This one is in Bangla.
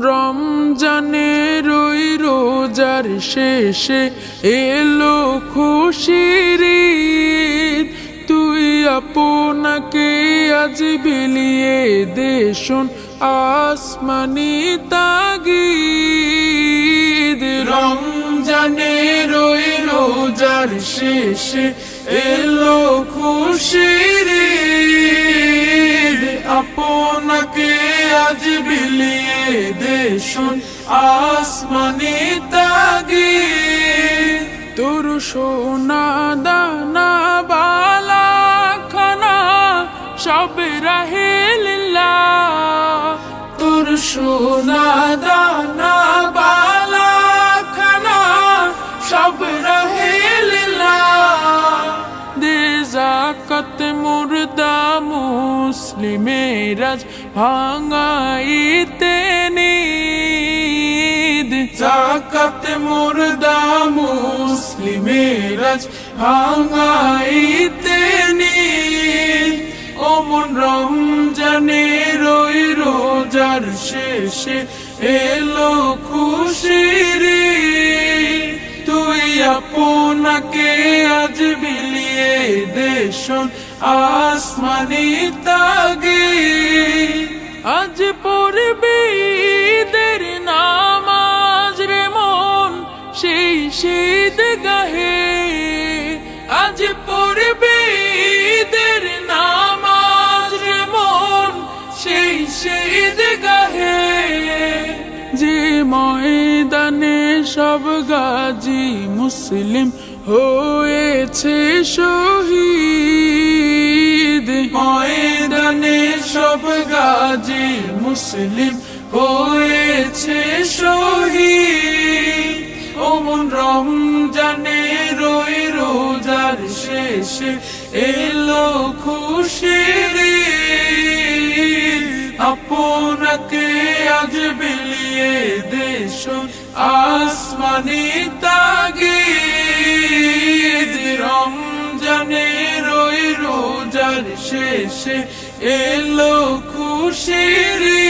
রমজানের ওই রোজার শেষে এলো খুশির। তুই আপনাকে আজ বিলিয়ে দেশন আসমানি তাগিদ রমজানের ওই রোজার শেষে এলো আজ বিলিয়ে দেশন আসমানি তাগি। তোর সোনা দানা বালা খানা সব রাহেলিল্লা তোর সোনা মুসলিমের আজ ভাঙাইতে নিদ জাকাত মুর্দা মুসলিমের আজ ভাঙাইতে ওমন রমজানের ওই রোজার শেষে এলো খুশির। তুই আপনাকে আজ বিলিয়ে দেশন আসমানি তাগে, আজ পড়বে ঈদের নামাজ রে মন, সেই শীত গাহে। আজ পড়বে ঈদের নামাজ রে মন, সেই শীত গাহে। যে ময়দানে সব গাজী মুসলিম হয়েছে শহীদ মুসলিম হয়েছে শহীদ ওমন রমজানে রই রোজার শেষে এলো খুশির। আপনাকে আজ বিলিয়ে দেশ আসমানি তাগিদ রমজানে রই রোজার শেষে এলো খুশির ঈদ।